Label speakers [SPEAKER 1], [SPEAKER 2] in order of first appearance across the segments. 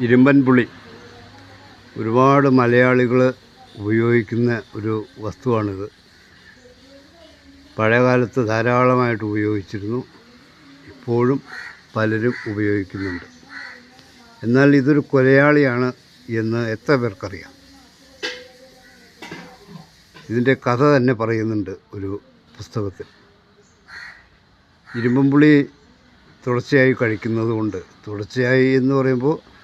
[SPEAKER 1] ഇരുമ്പൻ പുളി ഒരുപാട് മലയാളികൾ ഉപയോഗിക്കുന്ന ഒരു വസ്തുവാണിത്. പഴയകാലത്ത് ധാരാളമായിട്ട് ഉപയോഗിച്ചിരുന്നു. ഇപ്പോഴും പലരും ഉപയോഗിക്കുന്നുണ്ട്. എന്നാൽ ഇതൊരു കൊലയാളിയാണ് എന്ന് എത്ര പേർക്കറിയാം? ഇതിന്റെ കഥ തന്നെ പറയുന്നുണ്ട് ഒരു പുസ്തകത്തിൽ. ഇരുമ്പൻപുളി തുടർച്ചയായി കഴിക്കുന്നത് കൊണ്ട് തുടർച്ചയായി എന്ന് പറയുമ്പോൾ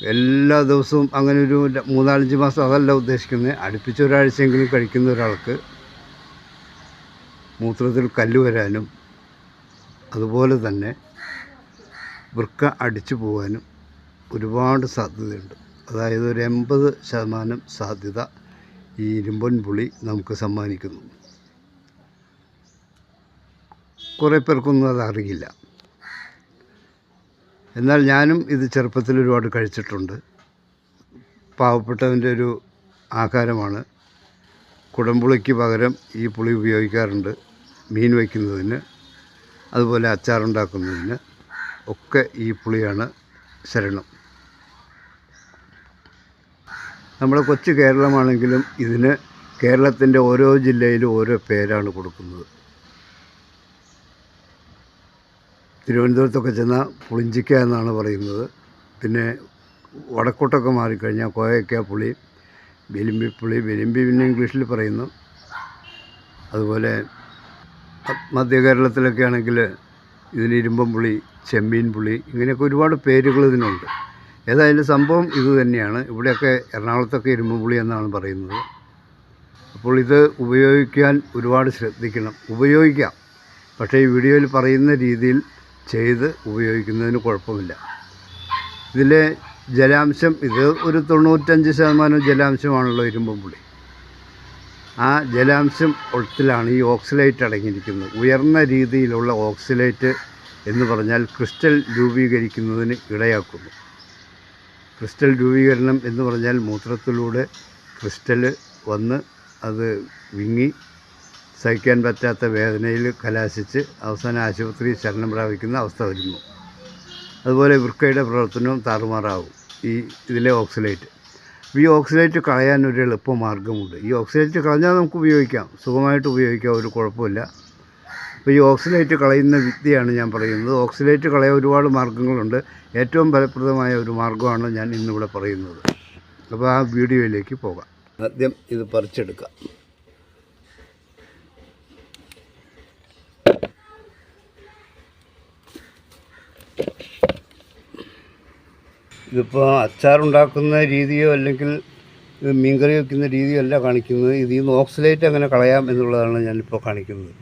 [SPEAKER 1] എല്ലാ ദിവസവും അങ്ങനെ ഒരു മൂന്നാലഞ്ച് മാസം അതല്ല ഉദ്ദേശിക്കുന്നത്. അടുപ്പിച്ച് ഒരാഴ്ചയെങ്കിലും കഴിക്കുന്ന ഒരാൾക്ക് മൂത്രത്തിൽ കല്ല് വരാനും അതുപോലെ തന്നെ വൃക്ക അടിച്ചു പോകാനും ഒരുപാട് സാധ്യതയുണ്ട്. അതായത് ഒരു എൺപത് ശതമാനം സാധ്യത ഈ ഇരുമ്പൻ പുളി നമുക്ക് സമ്മാനിക്കുന്നു. കുറേ പേർക്കൊന്നും അത് അറിയില്ല. എന്നാൽ ഞാനും ഇത് ചെറുപ്പത്തിൽ ഒരുപാട് കഴിച്ചിട്ടുണ്ട്. പാവപ്പെട്ടവന്റെ ഒരു ആഹാരമാണ്. കുടംപുളിക്ക് പകരം ഈ പുളി ഉപയോഗിക്കാറുണ്ട്. മീൻ വയ്ക്കുന്നതിന് അതുപോലെ അച്ചാറുണ്ടാക്കുന്നതിന് ഒക്കെ ഈ പുളിയാണ് ശരണം. നമ്മുടെ കൊച്ചു കേരളമാണെങ്കിലും ഇതിന് കേരളത്തിന്റെ ഓരോ ജില്ലയിലും ഓരോ പേരാണ് കൊടുക്കുന്നത്. തിരുവനന്തപുരത്തൊക്കെ ചെന്നാൽ പുളിഞ്ചിക്ക എന്നാണ് പറയുന്നത്. പിന്നെ വടക്കോട്ടൊക്കെ മാറിക്കഴിഞ്ഞാൽ കോയക്ക പുളി വെലിമ്പിപ്പുളി വെലിമ്പി പിന്നെ ഇംഗ്ലീഷിൽ പറയുന്നു. അതുപോലെ മധ്യ കേരളത്തിലൊക്കെ ആണെങ്കിൽ ഇതിന് ഇരുമ്പം പുളി ചെമ്മീൻ പുളി ഇങ്ങനെയൊക്കെ ഒരുപാട് പേരുകൾ ഇതിനുണ്ട്. ഏതായാലും സംഭവം ഇത് തന്നെയാണ്. ഇവിടെയൊക്കെ എറണാകുളത്തൊക്കെ ഇരുമ്പം പുളി എന്നാണ് പറയുന്നത്. അപ്പോൾ ഇത് ഉപയോഗിക്കാൻ ഒരുപാട് ശ്രദ്ധിക്കണം. ഉപയോഗിക്കാം. പക്ഷേ ഈ വീഡിയോയിൽ പറയുന്ന രീതിയിൽ ചെയ്ത് ഉപയോഗിക്കുന്നതിന് കുഴപ്പമില്ല. ഇതിലെ ജലാംശം ഇത് ഒരു തൊണ്ണൂറ്റഞ്ച് ശതമാനം ജലാംശമാണല്ലോ ഇരുമ്പൻ പുളി. ആ ജലാംശം ഒത്തിലാണ് ഈ ഓക്സിലേറ്റ് അടങ്ങിയിരിക്കുന്നത്. ഉയർന്ന രീതിയിലുള്ള ഓക്സിലേറ്റ് എന്ന് പറഞ്ഞാൽ ക്രിസ്റ്റൽ രൂപീകരിക്കുന്നതിന് ഇടയാക്കുന്നു. ക്രിസ്റ്റൽ രൂപീകരണം എന്ന് പറഞ്ഞാൽ മൂത്രത്തിലൂടെ ക്രിസ്റ്റൽ വന്ന് അത് വിങ്ങി സഹിക്കാൻ പറ്റാത്ത വേദനയിൽ കലാശിച്ച് അവസാന ആശുപത്രി ശരണം പ്രാപിക്കുന്ന അവസ്ഥ വരുന്നു. അതുപോലെ വൃക്കയുടെ പ്രവർത്തനവും താറുമാറാവും ഈ ഇതിലെ ഓക്സിലേറ്റ്. ഈ ഓക്സിലേറ്റ് കളയാൻ ഒരു എളുപ്പ മാർഗമുണ്ട്. ഈ ഓക്സിലേറ്റ് കളഞ്ഞാൽ നമുക്ക് ഉപയോഗിക്കാം. സുഖമായിട്ട് ഉപയോഗിക്കാം ഒരു കുഴപ്പമില്ല. അപ്പോൾ ഈ ഓക്സിലേറ്റ് കളയുന്ന വിദ്യയാണ് ഞാൻ പറയുന്നത്. ഓക്സിലേറ്റ് കളയാൻ ഒരുപാട് മാർഗങ്ങളുണ്ട്. ഏറ്റവും ഫലപ്രദമായ ഒരു മാർഗമാണ് ഞാൻ ഇന്നിവിടെ പറയുന്നത്. അപ്പോൾ ആ വീഡിയോയിലേക്ക് പോകാം. ആദ്യം ഇത് പറിച്ചെടുക്കാം. ഇതിപ്പോൾ അച്ചാറുണ്ടാക്കുന്ന രീതിയോ അല്ലെങ്കിൽ മീൻകറി വയ്ക്കുന്ന രീതിയോ അല്ല കാണിക്കുന്നത്. ഇതിൽ നിന്ന് ഓക്സിലേറ്റ് അങ്ങനെ കളയാം എന്നുള്ളതാണ് ഞാനിപ്പോൾ കാണിക്കുന്നത്.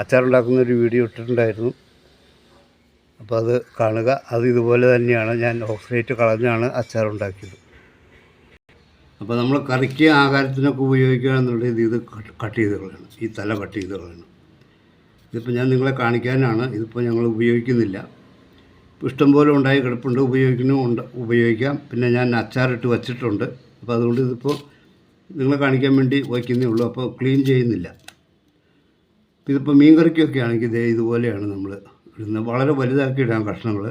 [SPEAKER 1] അച്ചാറുണ്ടാക്കുന്ന ഒരു വീഡിയോ ഇട്ടിട്ടുണ്ടായിരുന്നു. അപ്പോൾ അത് കാണുക. അത് ഇതുപോലെ തന്നെയാണ്. ഞാൻ ഓക്സിലേറ്റ് കളഞ്ഞാണ് അച്ചാറുണ്ടാക്കിയത്. അപ്പോൾ നമ്മൾ കറിക്ക് ആഹാരത്തിനൊക്കെ ഉപയോഗിക്കുകയാണെന്നുണ്ടെങ്കിൽ ഇത് കട്ട് ചെയ്ത് ഈ തല കട്ട് ചെയ്ത് ഇതിപ്പോൾ ഞാൻ നിങ്ങളെ കാണിക്കാനാണ്. ഇതിപ്പോൾ ഞങ്ങൾ ഉപയോഗിക്കുന്നില്ല. ഇഷ്ടംപോലെ ഉണ്ടായി കിടപ്പുണ്ട് ഉപയോഗിക്കുന്നു ഉണ്ട് ഉപയോഗിക്കാം. പിന്നെ ഞാൻ അച്ചാറിട്ട് വച്ചിട്ടുണ്ട്. അപ്പോൾ അതുകൊണ്ട് ഇതിപ്പോൾ നിങ്ങളെ കാണിക്കാൻ വേണ്ടി വയ്ക്കുന്നേ ഉള്ളൂ. അപ്പോൾ ക്ലീൻ ചെയ്യുന്നില്ല. ഇതിപ്പോൾ മീൻ കറിക്കൊക്കെ ആണെങ്കിൽ ഇതേ ഇതുപോലെയാണ് നമ്മൾ ഇടുന്നത്. വളരെ വലുതാക്കി ഇടാൻ കഷ്ണങ്ങൾ.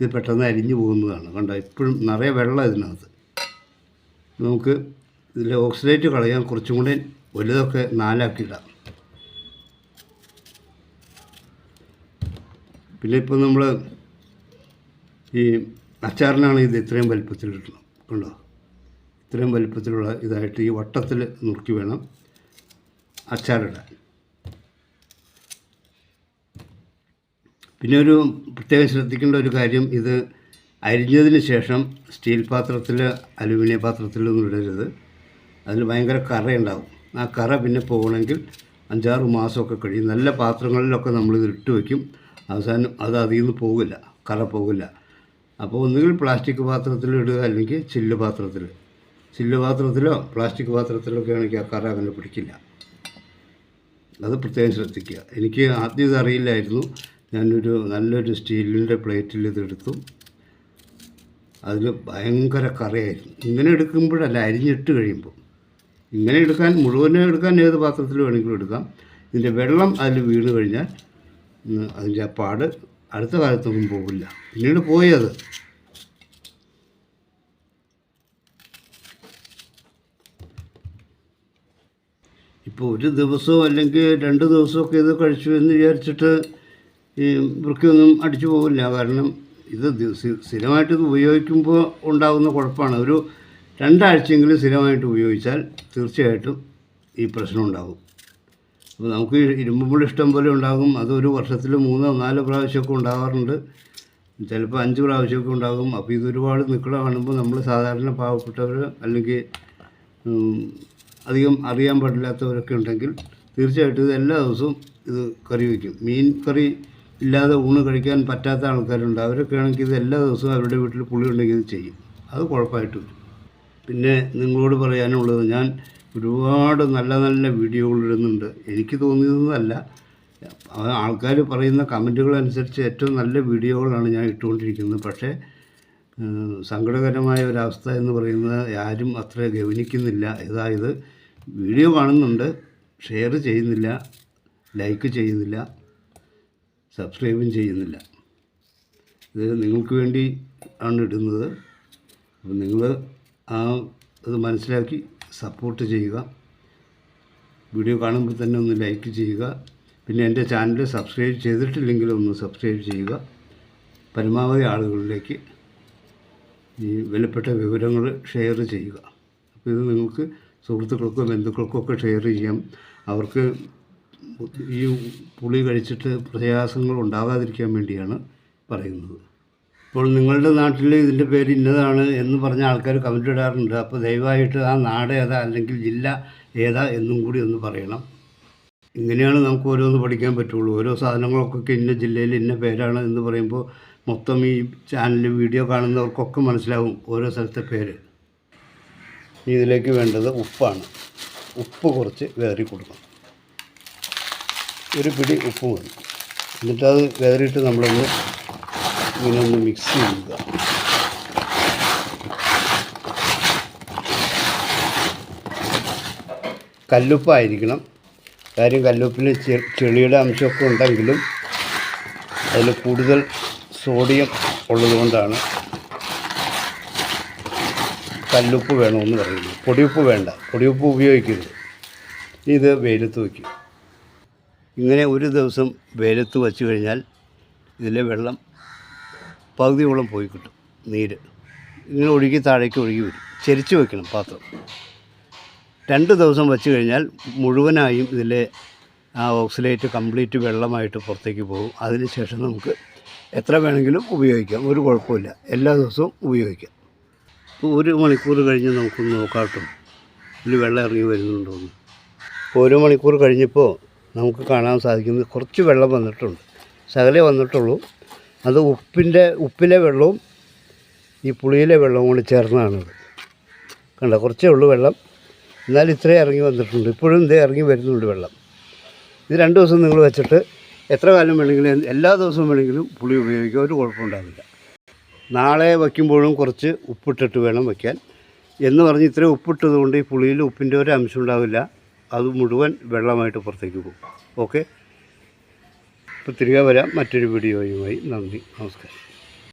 [SPEAKER 1] ഇത് പെട്ടെന്ന് അരിഞ്ഞു പോകുന്നതാണ്. കണ്ടോ ഇപ്പോഴും നിറയെ വെള്ളം ഇതിനകത്ത്. നമുക്ക് ഇതിലെ ഓക്സിഡേറ്റ് കളയാൻ കുറച്ചും കൂടെ വലുതൊക്കെ നാലാക്കി ഇടാം. പിന്നെ ഇപ്പോൾ നമ്മൾ ഈ അച്ചാറിനാണ് ഇത് ഇത്രയും വലിപ്പത്തിലിടണം കണ്ടോ? ഇത്രയും വലിപ്പത്തിലുള്ള ഇതായിട്ട് ഈ വട്ടത്തിൽ നുറുക്കി വേണം അച്ചാറിടാൻ. പിന്നെ ഒരു പ്രത്യേകം ശ്രദ്ധിക്കേണ്ട ഒരു കാര്യം ഇത് അരിഞ്ഞതിന് ശേഷം സ്റ്റീൽ പാത്രത്തിൽ അലുമിനിയം പാത്രത്തിലൊന്നും ഇടരുത്. അതിൽ ഭയങ്കര കറയുണ്ടാവും. ആ കറ പിന്നെ പോകണമെങ്കിൽ അഞ്ചാറ് മാസമൊക്കെ കഴിയും. നല്ല പാത്രങ്ങളിലൊക്കെ നമ്മളിത് ഇട്ട് വയ്ക്കും. അവസാനം അത് അതിൽ നിന്ന് പോകില്ല. കറ പോകില്ല. അപ്പോൾ ഒന്നുകിൽ പ്ലാസ്റ്റിക് പാത്രത്തിൽ ഇടുക അല്ലെങ്കിൽ ചില്ല് പാത്രത്തിൽ. ചില്ല് പാത്രത്തിലോ പ്ലാസ്റ്റിക് പാത്രത്തിലൊക്കെ ആണെങ്കിൽ ആ കറ അങ്ങനെ പിടിക്കില്ല. അത് പ്രത്യേകം ശ്രദ്ധിക്കുക. എനിക്ക് ആദ്യം ഇത് അറിയില്ലായിരുന്നു. ഞാനൊരു നല്ലൊരു സ്റ്റീലിന്റെ പ്ലേറ്റിൽ ഇതെടുത്തു അതിൽ ഭയങ്കര കറിയായിരുന്നു. ഇങ്ങനെ എടുക്കുമ്പോഴല്ല അരിഞ്ഞിട്ട് കഴിയുമ്പോൾ. ഇങ്ങനെ എടുക്കാൻ മുഴുവനും എടുക്കാൻ ഏത് പാത്രത്തിൽ വേണമെങ്കിലും എടുക്കാം. ഇതിന്റെ വെള്ളം അതിൽ വീണ് കഴിഞ്ഞാൽ അതിന്റെ ആ പാട് അടുത്ത കാലത്തൊന്നും പോകില്ല പിന്നീട് പോയത് ഇപ്പോൾ ഒരു ദിവസമോ അല്ലെങ്കിൽ രണ്ട് ദിവസമൊക്കെ ഇത് കഴിച്ചു എന്ന് വിചാരിച്ചിട്ട് ഈ വൃക്കൊന്നും അടിച്ചു പോകില്ല കാരണം ഇത് സ്ഥിരമായിട്ട് ഇത് ഉപയോഗിക്കുമ്പോൾ ഉണ്ടാകുന്ന കുഴപ്പമാണ്. ഒരു രണ്ടാഴ്ചയെങ്കിലും സ്ഥിരമായിട്ട് ഉപയോഗിച്ചാൽ തീർച്ചയായിട്ടും ഈ പ്രശ്നം ഉണ്ടാകും. അപ്പോൾ നമുക്ക് ഇരുമ്പ് പുളി ഇഷ്ടം പോലെ ഉണ്ടാകും. അതൊരു വർഷത്തിൽ മൂന്നോ നാലോ പ്രാവശ്യമൊക്കെ ഉണ്ടാകാറുണ്ട് ചിലപ്പോൾ അഞ്ച് പ്രാവശ്യമൊക്കെ ഉണ്ടാകും. അപ്പോൾ ഇതൊരുപാട് നിൽക്കണ കാണുമ്പോൾ നമ്മൾ സാധാരണ പാവപ്പെട്ടവർ അല്ലെങ്കിൽ അധികം അറിയാൻ പാടില്ലാത്തവരൊക്കെ ഉണ്ടെങ്കിൽ തീർച്ചയായിട്ടും ഇത് എല്ലാ ദിവസവും ഇത് കറി വയ്ക്കും. മീൻ കറി ഇല്ലാതെ ഊണ് കഴിക്കാൻ പറ്റാത്ത ആൾക്കാരുണ്ട്. അവരൊക്കെ ആണെങ്കിൽ ഇത് എല്ലാ ദിവസവും അവരുടെ വീട്ടിൽ പുളി ഉണ്ടെങ്കിൽ ഇത് ചെയ്യും. അത് കുഴപ്പമായിട്ട് വരും. പിന്നെ നിങ്ങളോട് പറയാനുള്ളത് ഞാൻ ഒരുപാട് നല്ല നല്ല വീഡിയോകൾ ഇടുന്നുണ്ട്. എനിക്ക് തോന്നിയതൊന്നുമല്ല ആൾക്കാർ പറയുന്ന കമന്റുകൾ അനുസരിച്ച് ഏറ്റവും നല്ല വീഡിയോകളാണ് ഞാൻ ഇട്ടുകൊണ്ടിരിക്കുന്നത്. പക്ഷേ സങ്കടകരമായ ഒരവസ്ഥ എന്ന് പറയുന്നത് ആരും അത്ര ഗവനിക്കുന്നില്ല അതായത് വീഡിയോ കാണുന്നുണ്ട്. ഷെയർ ചെയ്യുന്നില്ല. ലൈക്ക് ചെയ്യുന്നില്ല. സബ്സ്ക്രൈബും ചെയ്യുന്നില്ല. ഇത് നിങ്ങൾക്ക് വേണ്ടി ആണ് ഇടുന്നത്. അപ്പം നിങ്ങൾ ആ ഇത് മനസ്സിലാക്കി സപ്പോർട്ട് ചെയ്യുക. വീഡിയോ കാണുമ്പോൾ തന്നെ ഒന്ന് ലൈക്ക് ചെയ്യുക. പിന്നെ എന്റെ ചാനൽ സബ്സ്ക്രൈബ് ചെയ്തിട്ടില്ലെങ്കിൽ ഒന്ന് സബ്സ്ക്രൈബ് ചെയ്യുക. പരമാവധി ആളുകളിലേക്ക് ഈ വിലപ്പെട്ട വിവരങ്ങൾ ഷെയർ ചെയ്യുക. അപ്പോൾ ഇത് നിങ്ങൾക്ക് സുഹൃത്തുക്കൾക്കോ ബന്ധുക്കൾക്കോ ഒക്കെ ഷെയർ ചെയ്യാം. അവർക്ക് ഈ പുളി കഴിച്ചിട്ട് പ്രയാസങ്ങൾ ഉണ്ടാകാതിരിക്കാൻ വേണ്ടിയാണ് പറയുന്നത്. ഇപ്പോൾ നിങ്ങളുടെ നാട്ടിൽ ഇതിന്റെ പേര് ഇന്നതാണ് എന്ന് പറഞ്ഞ ആൾക്കാർ കമന്റ് ഇടാറുണ്ട്. അപ്പോൾ ദയവായിട്ട് ആ നാട് ഏതാ അല്ലെങ്കിൽ ജില്ല ഏതാ എന്നും കൂടി ഒന്ന് പറയണം. ഇങ്ങനെയാണ് നമുക്ക് ഓരോന്ന് പഠിക്കാൻ പറ്റുള്ളൂ. ഓരോ സാധനങ്ങൾക്കൊക്കെ ഇന്ന ജില്ലയിൽ ഇന്ന പേരാണ് എന്ന് പറയുമ്പോൾ മൊത്തം ഈ ചാനൽ വീഡിയോ കാണുന്നവർക്കൊക്കെ മനസ്സിലാവും ഓരോ സ്ഥലത്തെ പേര്. ഇതിലേക്ക് വേണ്ടത് ഉപ്പാണ്. ഉപ്പ് കുറച്ച് വേറി കൊടുക്കണം. ഒരു പിടി ഉപ്പ് മതി. എന്നിട്ടത് വേറിയിട്ട് നമ്മളൊന്ന് ഇങ്ങനെ ഒന്ന് മിക്സ് ചെയ്യുക. കല്ലുപ്പായിരിക്കണം. കാര്യം കല്ലുപ്പിൽ ചെ- ചെളിയുടെ അംശമൊക്കെ ഉണ്ടെങ്കിലും അതിൽ കൂടുതൽ സോഡിയം ഉള്ളതുകൊണ്ടാണ് കല്ലുപ്പ് വേണമെന്ന് പറയുന്നത്. പൊടിയുപ്പ് വേണ്ട. പൊടിയുപ്പ് ഉപയോഗിക്കരുത്. ഇത് വെയിലത്ത് വയ്ക്കും ഇങ്ങനെ ഒരു ദിവസം വെയിലത്ത് വച്ചു കഴിഞ്ഞാൽ ഇതിലെ വെള്ളം പകുതിയോളം പോയി കിട്ടും നീര്. ഇങ്ങനെ ഒഴുകി താഴേക്ക് ഒഴുകി വരും. ചെരിച്ച് വെക്കണം പാത്രം. രണ്ട് ദിവസം വെച്ച് കഴിഞ്ഞാൽ മുഴുവനായും ഇതിലെ ആ ഓക്സിലേറ്റ് കംപ്ലീറ്റ് വെള്ളമായിട്ട് പുറത്തേക്ക് പോകും. അതിനുശേഷം നമുക്ക് എത്ര വേണമെങ്കിലും ഉപയോഗിക്കാം. ഒരു കുഴപ്പമില്ല. എല്ലാ ദിവസവും ഉപയോഗിക്കാം. ഇപ്പോൾ ഒരു മണിക്കൂർ കഴിഞ്ഞ് നമുക്കൊന്ന് നോക്കാട്ടും. ഇതിൽ വെള്ളം ഇറങ്ങി വരുന്നുണ്ടോ എന്ന്. ഇപ്പോൾ ഒരു മണിക്കൂർ കഴിഞ്ഞപ്പോൾ നമുക്ക് കാണാൻ സാധിക്കുന്നത് കുറച്ച് വെള്ളം വന്നിട്ടുണ്ട്. ശകലേ വന്നിട്ടുള്ളൂ. അത് ഉപ്പിന്റെ ഉപ്പിലെ വെള്ളവും ഈ പുളിയിലെ വെള്ളവും കൂടി ചേർന്നതാണിത് കണ്ട? കുറച്ചേ ഉള്ളൂ വെള്ളം. എന്നാൽ ഇത്രയും ഇറങ്ങി വന്നിട്ടുണ്ട്. ഇപ്പോഴും ഇതേ ഇറങ്ങി വരുന്നുണ്ട് വെള്ളം. ഇത് രണ്ട് ദിവസം നിങ്ങൾ വെച്ചിട്ട് എത്ര കാലം വേണമെങ്കിലും എല്ലാ ദിവസവും വേണമെങ്കിലും പുളി ഉപയോഗിക്കുക. ഒരു കുഴപ്പമുണ്ടാകില്ല നാളെ വയ്ക്കുമ്പോഴും കുറച്ച് ഉപ്പിട്ടിട്ട് വേണം വയ്ക്കാൻ. എന്ന് പറഞ്ഞ് ഇത്രയും ഉപ്പിട്ടതുകൊണ്ട് ഈ പുളിയിൽ ഉപ്പിന്റെ ഒരു അംശം ഉണ്ടാവില്ല. അത് മുഴുവൻ വെള്ളമായിട്ട് പുറത്തേക്ക് പോകും. ഓക്കെ? ഇപ്പോൾ തിരികെ വരാം. മറ്റൊരു വീഡിയോയുമായി. നന്ദി. നമസ്കാരം.